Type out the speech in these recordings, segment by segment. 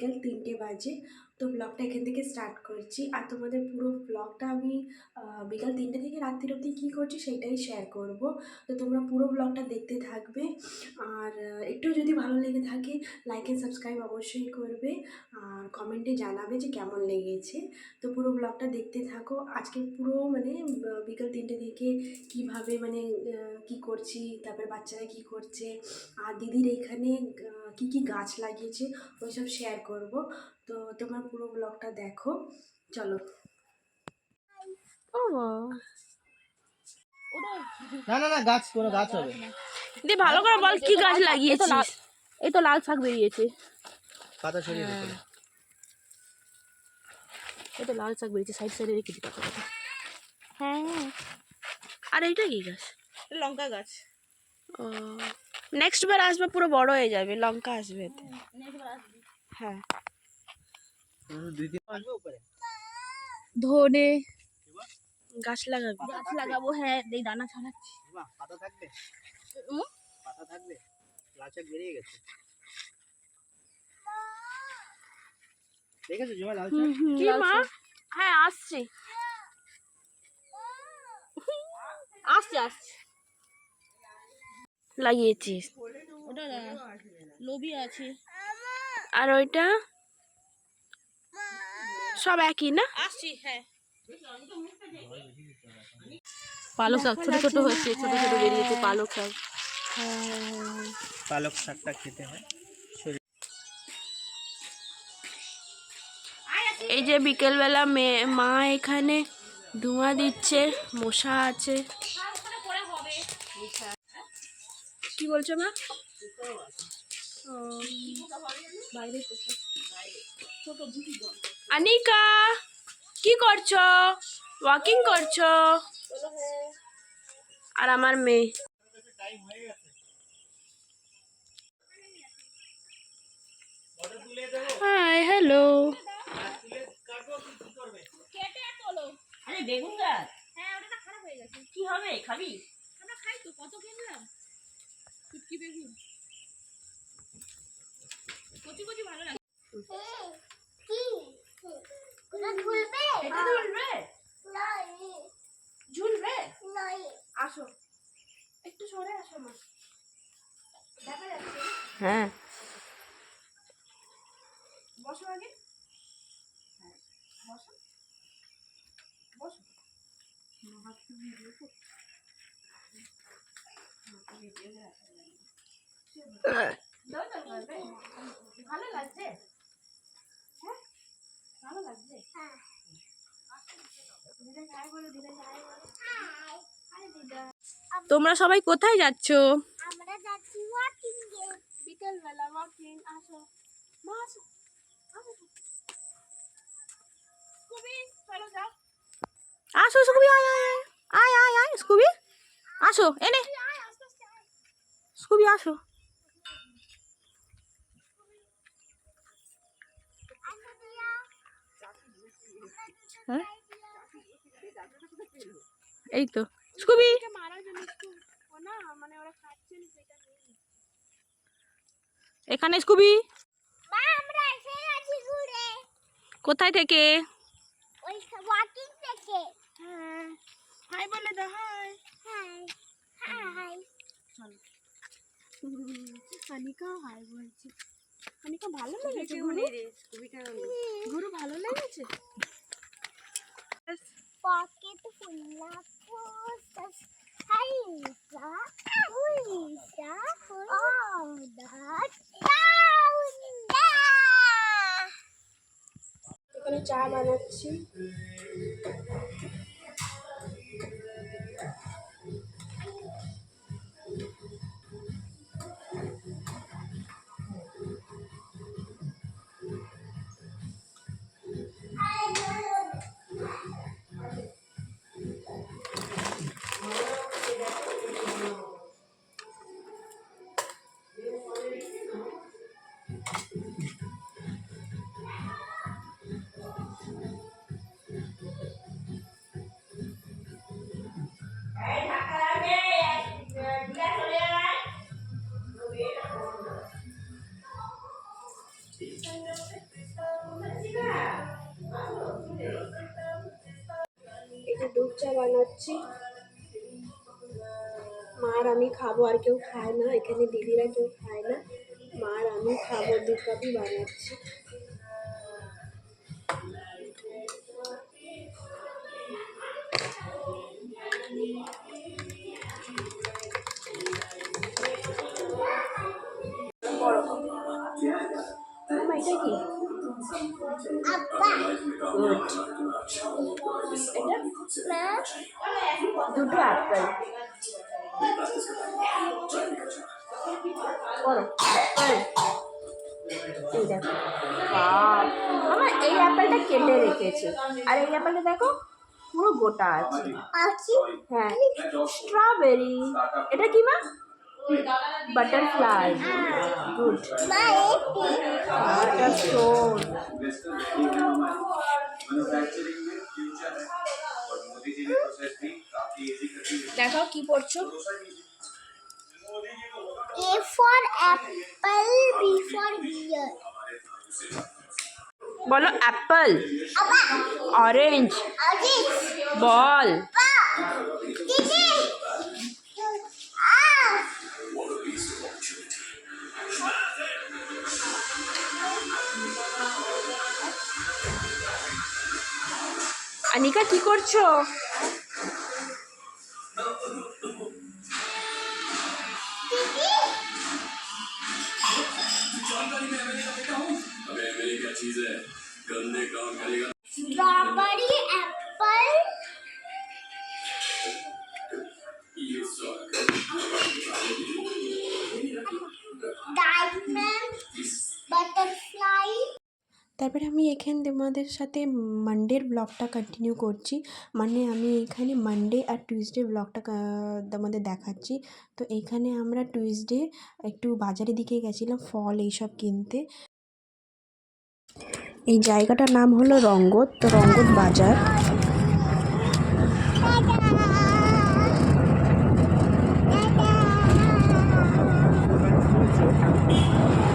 বিকেল তিনটে বাজে। তো ব্লগটা এখান থেকে স্টার্ট করছি। আর তোমাদের পুরো ব্লগটা আমি বিকাল তিনটে থেকে রাত্রির অবধি কী করছি সেটাই শেয়ার করব। তো তোমরা পুরো ব্লগটা দেখতে থাকবে। আর একটু যদি ভালো লেগে থাকে লাইক অ্যান্ড সাবস্ক্রাইব অবশ্যই করবে। আর কমেন্টে জানাবে যে কেমন লেগেছে। তো পুরো ব্লগটা দেখতে থাকো। আজকে পুরো মানে বিকাল তিনটে থেকে কীভাবে মানে কি করছি, তারপর বাচ্চারা কি করছে। আর দিদির এখানে কি কি গাছ লাগিয়েছে ওইসব শেয়ার করব। তো তোমরা পুরো ব্লগটা দেখো। চলো। ও না না না গাছ কোনো গাছ হবে। দি ভালো করে বল কি গাছ লাগিয়েছিস? এই তো লাল শাক বেরিয়েছে। পাতা ছড়িয়ে দিতে এই তো লাল শাক বেরিয়েছে সাইড সাইডে রেখে দিতে হ্যাঁ। আর এইটা কি গাছ? লঙ্কা গাছ। ও। নেক্সট বার আসবে পুরো বড় হয়ে যাবে লঙ্কা আসবে এতে হ্যাঁ দুই তিন আসবে উপরে ধনে গাছ লাগাবি গাছ লাগাবো হ্যাঁ এই দানা ছাড়াচ্ছি বাহ, পাতা থাকবে উম? পাতা থাকবে লাল শাক বেরিয়ে গেছে দেখেছ জমা লাল শাক কি মা হ্যাঁ আসছি। আসছি আসছি লাগিয়েছিস। ওটা লবি আছে। আর ওইটা? সব একই না? হ্যাঁ। পালক শাক ছোট ছোট হচ্ছে ছোট ছোট বেরিয়েছে পালক শাক। পালক শাকটা খেতে হয়। এই যে বিকেলবেলা মেয়ে মা এখানে ধোঁয়া দিচ্ছে মশা আছে। কি বলছো মা? আনিকা কি করছ? ওয়াকিং করছ? আর আমার মেয়ে। হাই হ্যালো আরে বেগুন গাছ হ্যাঁ ওটা খারাপ হয়ে গেছে কি হবে? খাবি? আমরা খাই তো কত কিনলাম? শুটকি বেগুন কচি কচি ভালো লাগে। এটা ঝুলবে? ঝুলবে? আসো। একটু সরে আসো মা। দেখা যাচ্ছে। হ্যাঁ। বসো আগে। হ্যাঁ, বসো। বসো। একটু ভিডিও মাকে ভিডিও করবে ভালো লাগছে? হ্যাঁ? ভালো লাগছে? হ্যাঁ তোমরা সবাই কোথায় যাচ্ছো? আমরা যাচ্ছি ওয়াকিং এ বিকেল বেলা ওয়াকিং আসো। মা আসো। আসো। চলো যাও। আসো স্কুবি আয় আয় আয়। আয় আয় আয় স্কুবি। আসো এনে। স্কুবি আসো। হ্যাঁ? এই তো। স্কুবি মানে ওরা খাচ্ছে না সেটা নেই। এখানে স্কুবি মা আমরা এসে গেছি ঘুরে। কোথায় থেকে? ওই হ্যাঁ। হাই বলে দাও হাই। High high high. বলছি। ভালো লেগেছে গুরু ভালো লেগেছে? পকেট ফুল্লা পোস্টাস হাইসা হুইসা অল দ্যাট ডাউন এখানে চা বানাচ্ছি। খাব আর কেউ খায় না এখানে দিদিরা কেউ খায় না। মা আর আমি খাব দু কাপই বানাচ্ছি। এটা কি? এটা? দুটো অ্যাপেল করো এই দেখো আমার এই অ্যাপেলটা কেটে রেখেছে আর এই অ্যাপেলটা দেখো পুরো গোটা আছে আর কি হ্যাঁ স্ট্রবেরি এটা কি মা butterfly. Good. Butterstone. Manufacturing में দেখাও কি পড়ছো A for apple, B for beer. বলো অ্যাপল Abba, অরেঞ্জ orange, বল ba, didi, ah, আনিকা কি করছো তারপরে আমি এখানে তোমাদের সাথে মানডের ব্লগটা কন্টিনিউ করছি। মানে আমি এখানে মানডে আর টিউসডে ব্লগটা তোমাদের দেখাচ্ছি। তো এখানে আমরা টিউসডে একটু বাজারের দিকে গেছিলাম, ফল এইসব কিনতে। এই জায়গাটার নাম হলো রঙ্গত, তো রঙ্গত বাজার। কি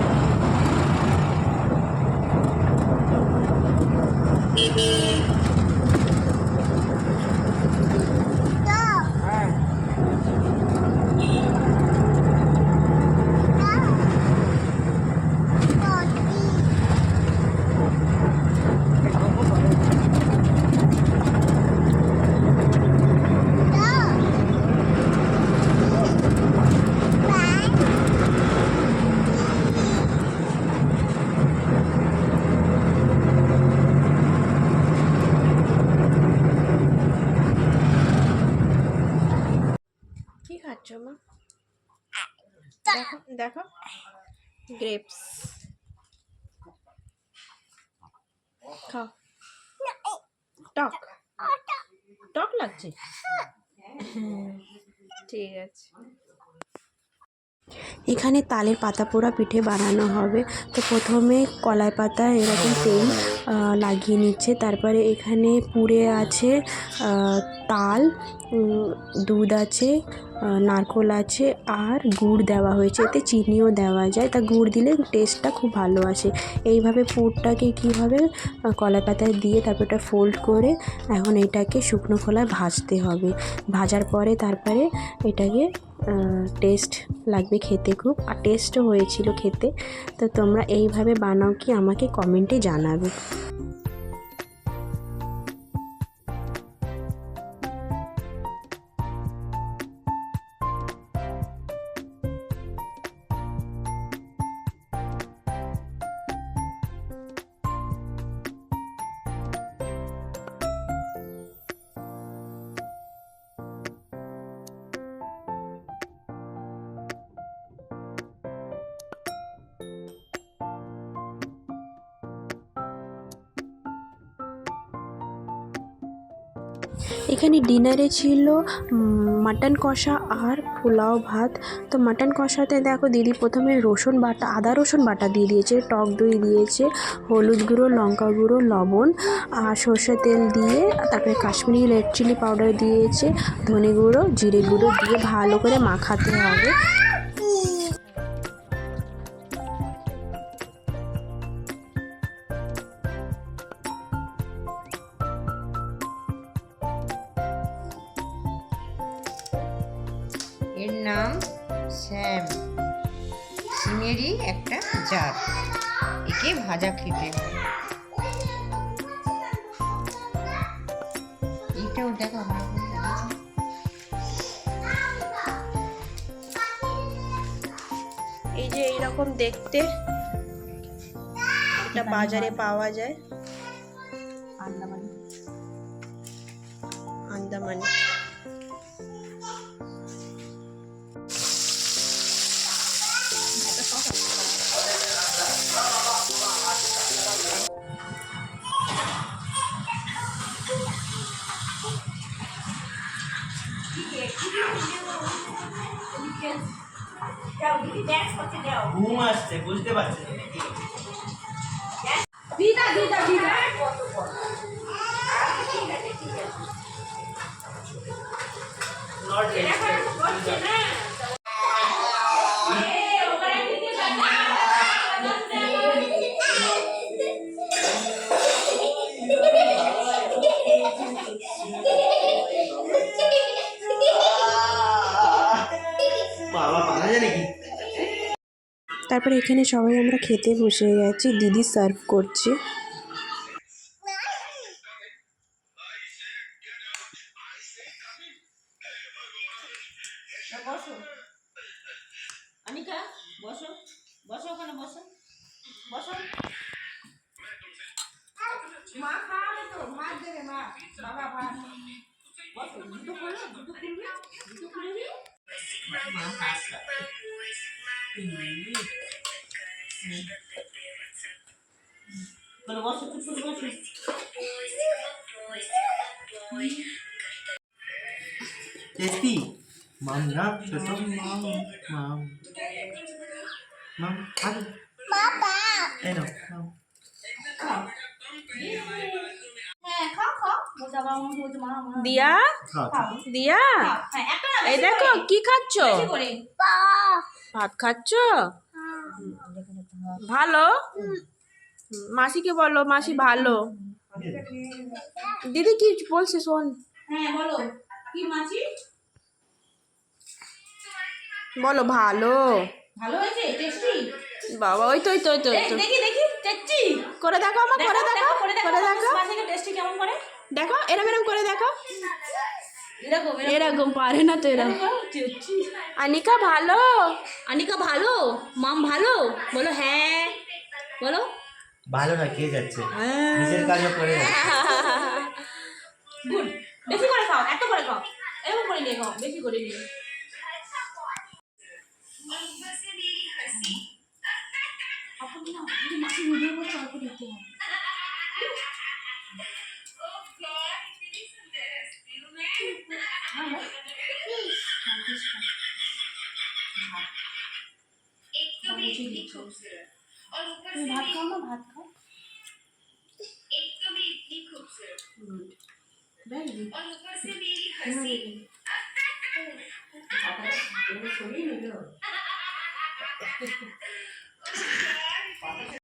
Thank you. গ্রেপস খাও। টক টক লাগছে? ঠিক আছে। এখানে তালের পাতা পোড়া পিঠে বানানো হবে। তো প্রথমে কলাই পাতা এরকম তেল লাগিয়ে নিচ্ছে। তারপরে এখানে পুড়ে আছে তাল দুধ আছে নারকোল আছে আর গুড় দেওয়া হয়েছে। এতে চিনিও দেওয়া যায়। তা গুড় দিলে টেস্টটা খুব ভালো আসে। এইভাবে পুরটাকে কীভাবে কলাই পাতায় দিয়ে তারপর ওটা ফোল্ড করে এখন এটাকে শুকনো খোলায় ভাজতে হবে। ভাজার পরে তারপরে এটাকে টেস্ট লাগবে খেতে খুব। আর টেস্টও হয়েছিল খেতে। তো তোমরা এইভাবে বানাও কি আমাকে কমেন্টে জানাবে। এখানে ডিনারে ছিল মাটন কষা আর পোলাও ভাত। তো মাটন কষাতে দেখো দিদি প্রথমে রসুন বাটা, আদা রসুন বাটা দিয়ে দিয়েছে, টক দই দিয়েছে, হলুদ গুঁড়ো, লঙ্কা গুঁড়ো, লবণ আর সর্ষে তেল দিয়ে, তারপরে কাশ্মীরি রেড চিলি পাউডার দিয়েছে, ধনে গুঁড়ো, জিরে গুঁড়ো দিয়ে ভালো করে মাখাতে হবে। নাম শ্যাম সিমেরই একটা জাত। একে ভাজা খেতে হয়। এইটাও দেখো। এই যে এইরকম দেখতে এটা বাজারে পাওয়া যায়। আন্দামানি। আন্দামানে। ঘুম আসছে বুঝতে পারছি তারপরে এখানে সবাই আমরা খেতে বসে গেছি দিদি সার্ভ করছে। হুম। হুম। বলো বসো চুপ করে বসো টেস্টি মাম না ছোট মাম মাম মাম খাবে এই নাও নাও হ্যাঁ খাও খাও বলতে আবার আমার বলতে মা মা দিয়া খাও দিয়া হ্যাঁ একটা না এই দেখো কি খাচ্ছ? ভাত খাচ্ছ? ভালো? মাসিকে বলো মাসি ভালো। দিদি কি বলছে শোন। হ্যাঁ বলো। কি মাছি বলো ভালো। ভালো হয়েছে? টেস্টি বাবা ওই তো ওই তো ওই তো ওই তো। দেখি দেখি টেস্টি করে দেখো আমার করে দেখো করে দেখো করে দেখো টেস্টি কেমন করে? দেখো এরম এরম করে দেখো এরকম পারে না তো এরকম। আনিকা ভালো? আনিকা ভালো? মাম ভালো? বলো হ্যাঁ। বলো। ভালো না কে যাচ্ছে? নিজের কাজও করে গুড। বেশি করে খাও এত করে খাও। এরকম করে নিয়ে খাও বেশি করে নিয়ে। আপনি না মাছি ভিডিও করছে অল্প দেখতে হবে। তুমি ভাত খাও না? ভাত খাও।